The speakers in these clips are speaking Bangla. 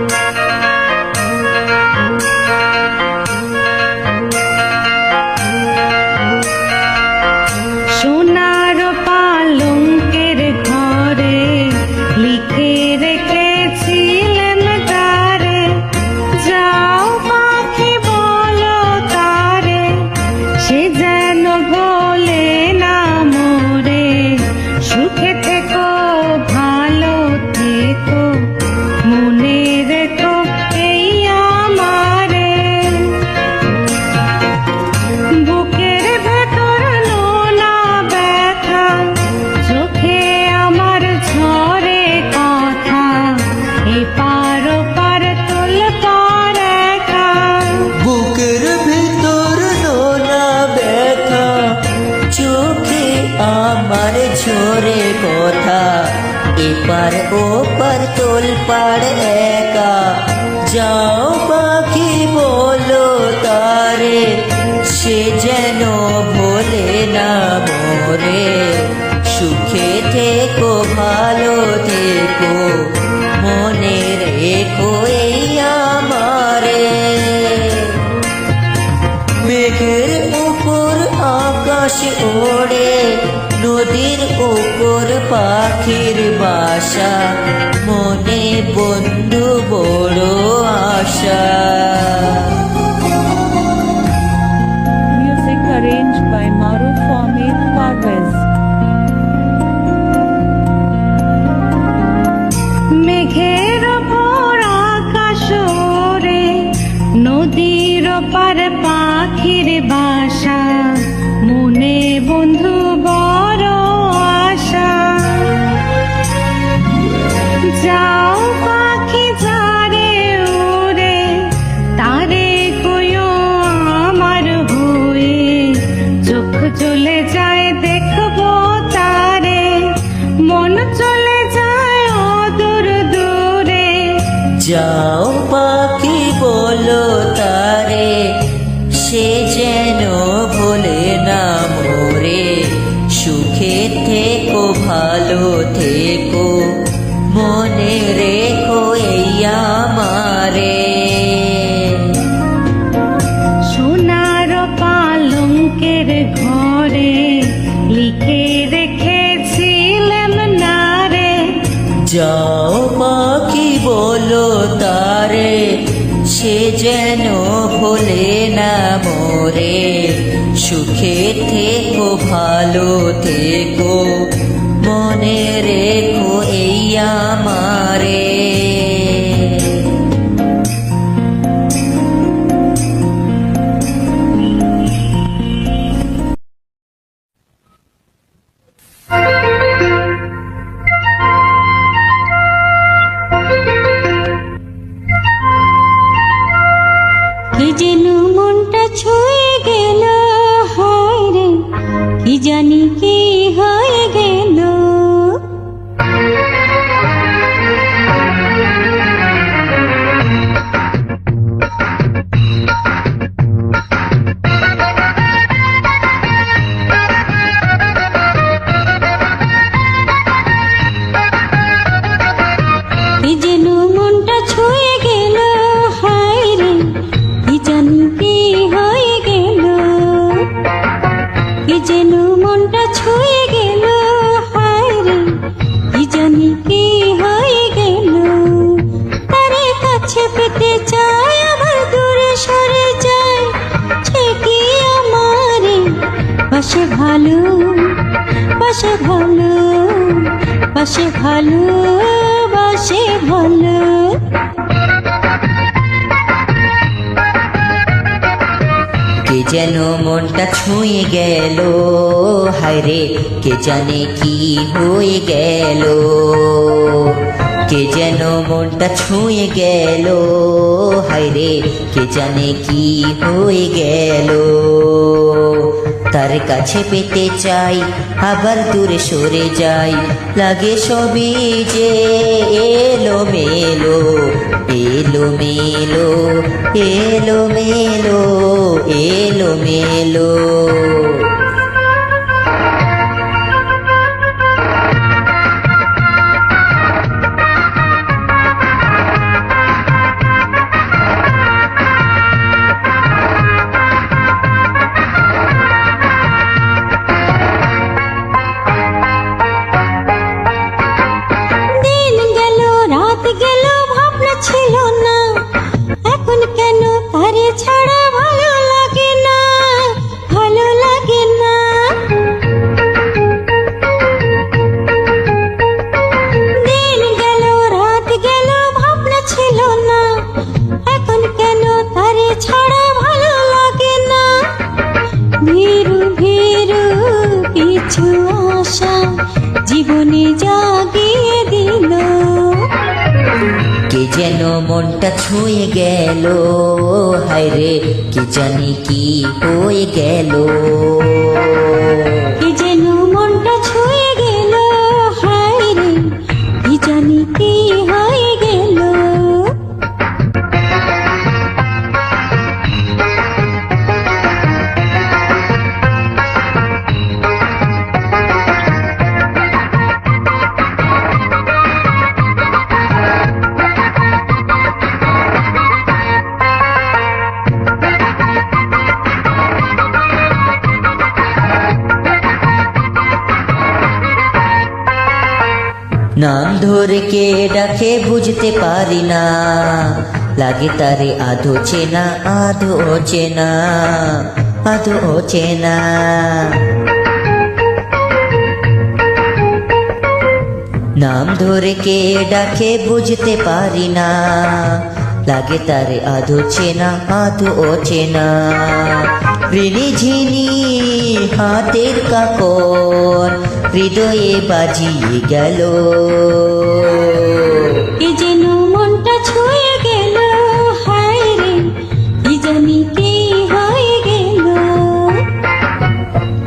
সোনার আকাশ ওড়ে নদীর উপর পাখির বাসা। মনে বন্ধু বড় আশা। ভালো থেকো মনে রেখো এই আমারে। সোনার পালঙ্কের ঘরে লিখে রেখেছিলাম নারে। যাও পাখি বলো তারে সে যেন ভোলে না মোরে। সুখে থেকো ভালো থেকো। মনে রেখো এই আমারে। পাশে ভালো পাশে ভালো, বাসে ভালো। কে যেন মনটা ছুঁয়ে গেল, হায়রে, কে জানে কি হয়ে গেল। কে যেন মনটা ছুঁয়ে গেল, হায়রে, কে জানে কি হয়ে গেল। তার কাছে পেতে চাই, আবার দূরে সরে যাই। লাগে সবই যে এলো মেলো এলো মেলো এলো মেলো এলো মেলো। ছিল না মনটা ছুঁয়ে গেল। হায়রে কে জানি কি হয়ে গেল। নাম ধরে কে ডাকে বুঝতে পারি না। লাগে তারে আধো চেনা আধো চেনা আধো চেনা। নাম ধরে কে ডাকে বুঝতে পারি না। লাগে তারে আধো চেনা আধো চেনা। ঋণি ঝিনি, হাতের কাকর হৃদয়ে বাজিয়ে গেল। কি যেন মনটা ছুঁয়ে গেল হায় রে কি জানি কি হয়ে গেল।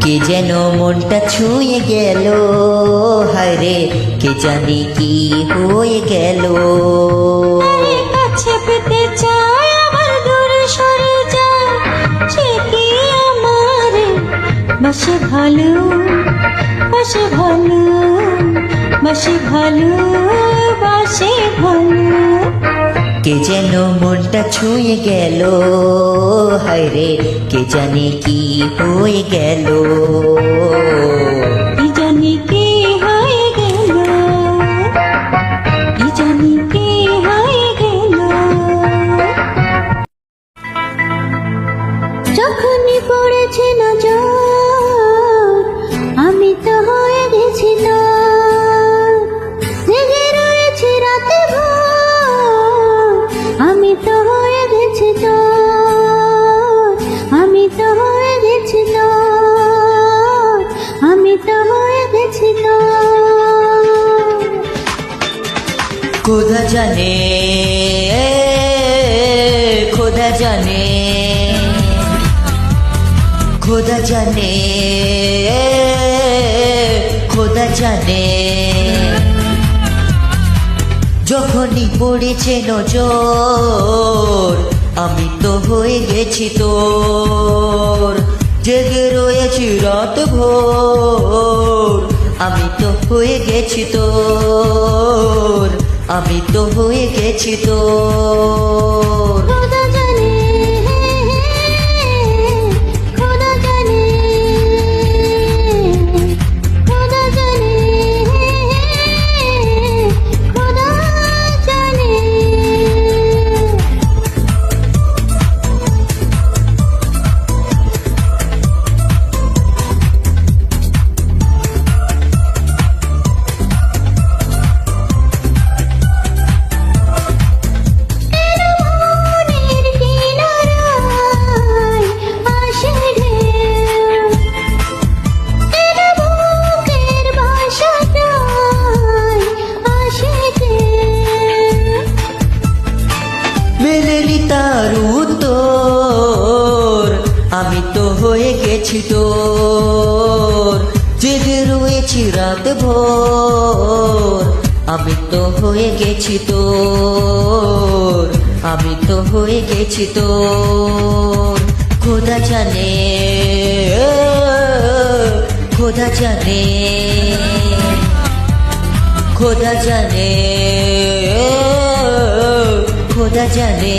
কে যেন মনটা ছুঁয়ে গেল হায়রে কে জানি কি হয়ে গেল। কাছে পেতে চায় আবার দূরে সরে যায় সে কি আমার? বাসে ভালো বাসে ভালো বাসে ভালো বাসে ভালো। কে যেন মনটা ছুঁয়ে গেল, হায়রে, কে জানি কি হয়ে গেল। খোদা জানে খোদা জানে খোদা জানে খোদা জানে। যখনই পড়েছে নজর, আমি তো হয়ে গেছি তোর, জেগে রয়েছি রাত ভোর, আমি তো হয়ে গেছি তোর। আমি তো হয়ে গেছি তোর। রয়েছি রাত ভোর। আমি তো হয়ে গেছি তোর। আমি তো হয়ে গেছি তোর। খোদা জানে খোদা জানে খোদা জানে খোদা জানে।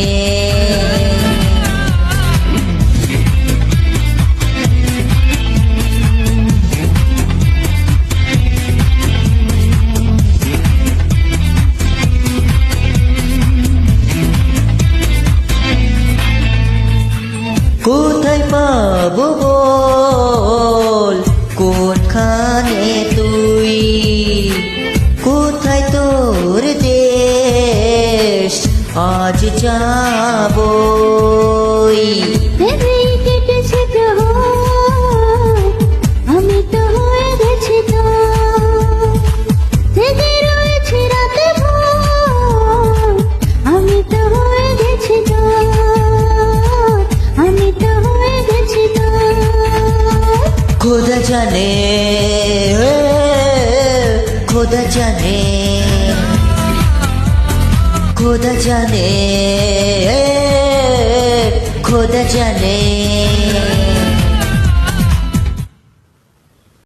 তোর দেশ আজ যাবই। ভেবেই কেটেছে তো আমি তো হয়ে গেছি তো। জেগে রয়েছে রাতে আমি তো হয়ে গেছি তো। আমি তো হয়ে গেছি তো। খোদা জানে খোদা জানে। খোদা জানে খোদা জানে।